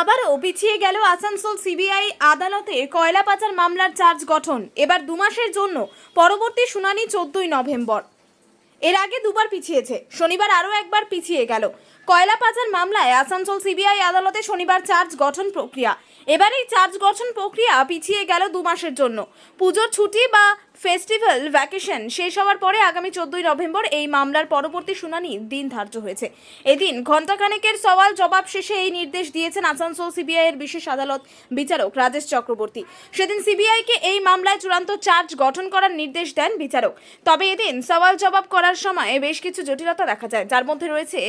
আবারও পিছিয়ে গেল আসানসোল সিবিআই আদালতে কয়লা পাচার মামলার চার্জ গঠন। এবার দু মাসের জন্য পরবর্তী শুনানি চোদ্দই নভেম্বর। এর আগে দুবার পিছিয়েছে, শনিবার আরও একবার পিছিয়ে গেল। কয়লা পাচার মামলায় আসানসোল সিবিআই আদালতে শনিবার চার্জ গঠন প্রক্রিয়া। এবার এই চার্জ গঠন প্রক্রিয়া পিছিয়ে গেল দু মাসের জন্য। পুজোর ছুটি বা ফেস্টিভ্যাল, ভ্যাকেশন শেষ হওয়ার পরে আগামী চোদ্দই নভেম্বর এই মামলার পরবর্তী শুনানি দিন ধার্য হয়েছে। এদিন ঘণ্টাখানেকের সওয়াল জবাব শেষে এই নির্দেশ দিয়েছেন আসানসোল সিবিআই এর বিশেষ আদালত বিচারক রাজেশ চক্রবর্তী। সেদিন সিবিআইকে এই মামলায় চূড়ান্ত চার্জ গঠন করার নির্দেশ দেন বিচারক। তবে এদিন সওয়াল জবাব করার সময় বেশ কিছু জটিলতা দেখা যায়। যার মধ্যে রয়েছে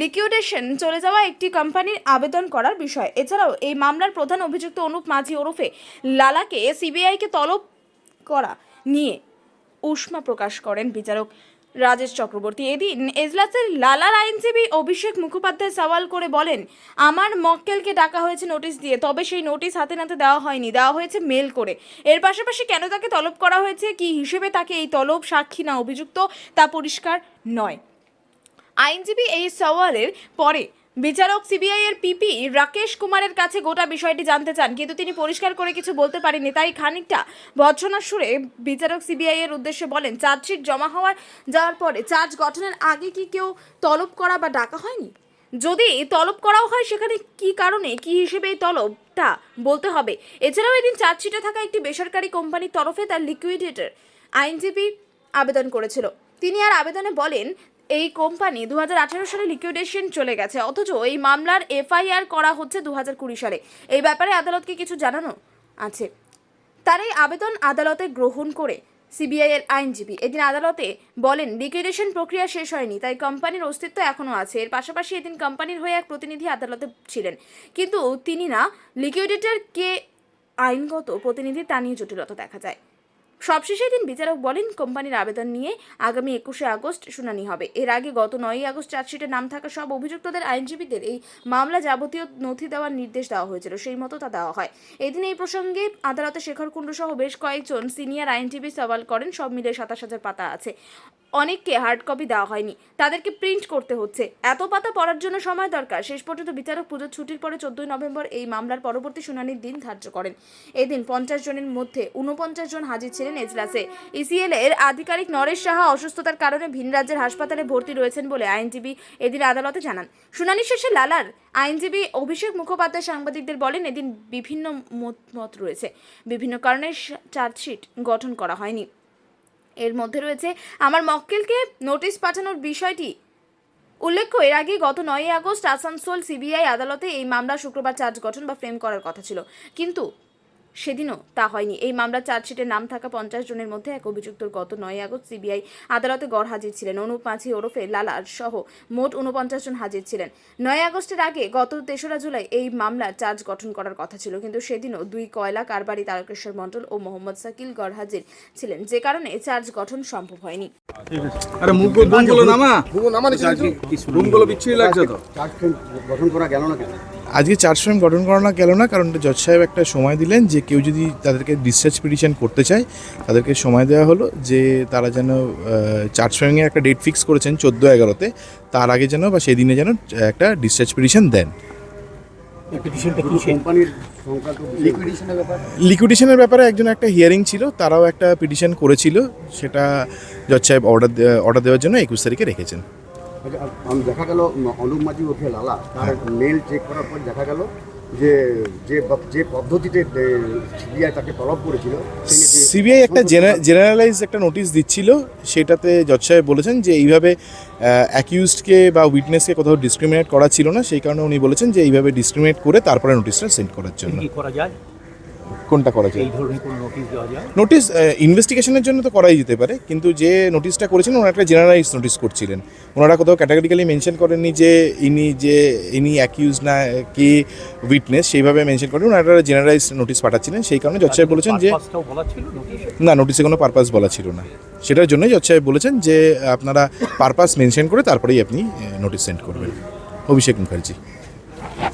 লিকুইডেশন, চলে যাওয়া একটি কোম্পানির আবেদন করার বিষয়। এছাড়াও এই মামলার প্রধান অভিযুক্ত অনুপ মাঝি ওরফে লালাকে সিবিআইকে তলব করা নিয়ে উষ্মা প্রকাশ করেন বিচারক রাজেশ চক্রবর্তী। এদিন এজলাসের লালার আইনজীবী অভিষেক মুখোপাধ্যায় সওয়াল করে বলেন, আমার মক্কেলকে ডাকা হয়েছে নোটিশ দিয়ে, তবে সেই নোটিশ হাতে নাতে দেওয়া হয়নি, দেওয়া হয়েছে মেল করে। এর পাশাপাশি কেন তাকে তলব করা হয়েছে, কি হিসেবে তাকে এই তলব সাক্ষী না অভিযুক্ত, তা পরিষ্কার নয়। আইনজীবী এই সওয়ালের পরে বিচারক সিবিআই এর পিপি রাকেশ কুমারের কাছে গোটা বিষয়টি জানতে চান, কিন্তু তিনি পরিষ্কার করে কিছু বলতে পারেননি। তাই খানিকটা ভৎসনার সুরে বিচারক সিবিআই এর উদ্দেশ্যে বলেন, চার্জশিট জমা হওয়ার, যাওয়ার পরে চার্জ গঠনের আগে কি কেউ তলব করা বা ডাকা হয়নি? যদি তলব করাও হয়, সেখানে কি কারণে, কি হিসেবে এই তলবটা বলতে হবে? এছাড়াও এদিন চার্জশিটে থাকা একটি বেসরকারি কোম্পানির তরফে তার লিকুইডেটর আইনজীবী আবেদন করেছিল। তিনি আর আবেদনে বলেন এই কোম্পানি দু হাজার আঠেরো সালে লিকুইডেশন চলে গেছে। অথচ এই মামলার এফআইআর করা হচ্ছে দু হাজার কুড়ি সালে। এই ব্যাপারে আদালতকে কিছু জানানো আছে। তার এই আবেদন আদালতে গ্রহণ করে সিবিআই এর আইনজীবী। এদিন আদালতে বলেন, লিকুইডেশন প্রক্রিয়া শেষ হয়নি, তাই কোম্পানির অস্তিত্ব এখনও আছে। এর পাশাপাশি এদিন কোম্পানির হয়ে এক প্রতিনিধি আদালতে ছিলেন। কিন্তু তিনি না লিকুইডেটর কে আইনগত প্রতিনিধি তা নিয়ে জটিলতা দেখা যায়। সবশেষে দিন বিচারক বলেন, কোম্পানির আবেদন নিয়ে আগামী একুশে আগস্ট শুনানি হবে। এর আগে গত নয়ই আগস্ট চার্জশিটে নাম থাকা সব অভিযুক্তদের আইনজীবীদের এই মামলা যাবতীয় নথি দেওয়ার নির্দেশ দেওয়া হয়েছিল। সেই মতো তা দেওয়া হয়। এদিন এই প্রসঙ্গে আদালতে শেখর কুণ্ডু সহ বেশ কয়েকজন সিনিয়র আইনজীবী সওয়াল করেন, সব মিলে সাতাশ হাজার পাতা আছে। অনেককে হার্ড কপি দেওয়া হয়নি। তাদেরকে প্রিন্ট করতে হচ্ছে। এত পাতা পড়ার জন্য সময় দরকার। শেষ পর্যন্ত বিচারক পুজোর ছুটির পরে চোদ্দই নভেম্বর এই মামলার পরবর্তী শুনানির দিন ধার্য করেন। এদিন পঞ্চাশ জনের মধ্যে উনপঞ্চাশ জন হাজির ছিলেন। এজলাসে। ইসিএল এর আধিকারিক নরেশ সাহা অসুস্থতার কারণে ভিন রাজ্যের হাসপাতালে ভর্তি রয়েছেন বলে আইনজীবী এদিন আদালতে জানান। শুনানি শেষে লালার আইনজীবী অভিষেক মুখোপাধ্যায় সাংবাদিকদের বলেন, এদিন বিভিন্ন মত রয়েছে। বিভিন্ন কারণে চার্জশিট গঠন করা হয়নি। এর মধ্যে রয়েছে, আমার মক্কেলকে নোটিশ পাঠানোর বিষয়টি উল্লেখ্য, এর আগে গত নয়ই আগস্ট আসানসোল সিবিআই আদালতে এই মামলা শুক্রবার চার্জ গঠন বা ফ্রেম করার কথা ছিল। কিন্তু সেদিনও তা হয়নি। এই মামলার চার্জশিটে নাম থাকা পঞ্চাশ জনের মধ্যে এক অভিযুক্তর গত নয় আগস্ট সিবিআই আদালতে গড় হাজির ছিলেন। অনুপ মাঝি ওরফে লালার সহ মোট উনপঞ্চাশ জন হাজির ছিলেন। নয় আগস্টের আগে গত তেসরা জুলাই এই মামলার চার্জ গঠন করার কথা ছিল কিন্তু সেদিনও দুই কয়লা কারবারি তারকেশ্বর মণ্ডল ও মোহাম্মদ সাকিল গড় হাজির ছিলেন। যে কারণে চার্জ গঠন সম্ভব হয়নি। আরে মুখ নামা। ভুবো নামানি কিন্তু। বুমগুলো বিচ্ছিরি লাগছে তো। চার্জ গঠন করা গেল না কেন? আজকে চার্জ ফ্রেম গঠন করানো গেল না কারণ জজ সাহেব একটা সময় দিলেন যে কেউ যদি তাদেরকে ডিসচার্জ পিটিশন করতে চায় তাদেরকে সময় দেওয়া হলো যে তারা যেন চার্জ ফ্রেমিংয়ের একটা ডেট ফিক্স করেছেন চোদ্দ এগারোতে তার আগে যেন বা সেই দিনে যেন একটা ডিসচার্জ পিটিশন দেন। লিকুইডেশনের ব্যাপারে? একজন একটা হিয়ারিং ছিল তারাও একটা পিটিশন করেছিল সেটা জজ সাহেব অর্ডার অর্ডার দেওয়ার জন্য একুশ তারিখে রেখেছেন। দেখা গেল অনুপ মাঝি ওঠে লালা। তার মেল চেক করার পর দেখা গেল যে যে যে পদ্ধতিতে সিবিআই তাকে তলব করেছিল সিবিআই একটা জেনারেলাইজ একটা নোটিশ দিচ্ছিল সেটাতে জজ সাহেব বলেছেন যে এইভাবে অ্যাকিউজডকে বা উইটনেসকে কোথাও ডিসক্রিমিনেট করা ছিল না সেই কারণে উনি বলেছেন যে এইভাবে ডিসক্রিমিনেট করে তারপরে নোটিশটা সেন্ড করার জন্য। কি করা যায়? কোনটা করা যায়? এই ধরনের কোনো নোটিশ দেওয়া যায়? নোটিশ ইনভেস্টিগেশনের জন্য তো করাই যেতে পারে কিন্তু যে নোটিশটা করেছিলেন ওনারা একটা জেনারেলাইজ নোটিশ করছিলেন। ওনারা কোথাও ক্যাটাগরিক্যালি মেনশন করেননি যে ইনি যে ইনি অ্যাকিউজ না কি উইটনেস সেইভাবে মেনশন করেন ওনারা একটা জেনারেলাইজ নোটিশ পাঠাচ্ছিলেন সেই কারণে জজ সাহেব বলেছেন যে না নোটিশে কোনো পারপাস বলা ছিল না। সেটার জন্যই জজ সাহেব বলেছেন যে আপনারা পারপাস মেনশন করে তারপরেই আপনি নোটিশ সেন্ড করবেন। অভিষেক মুখার্জি।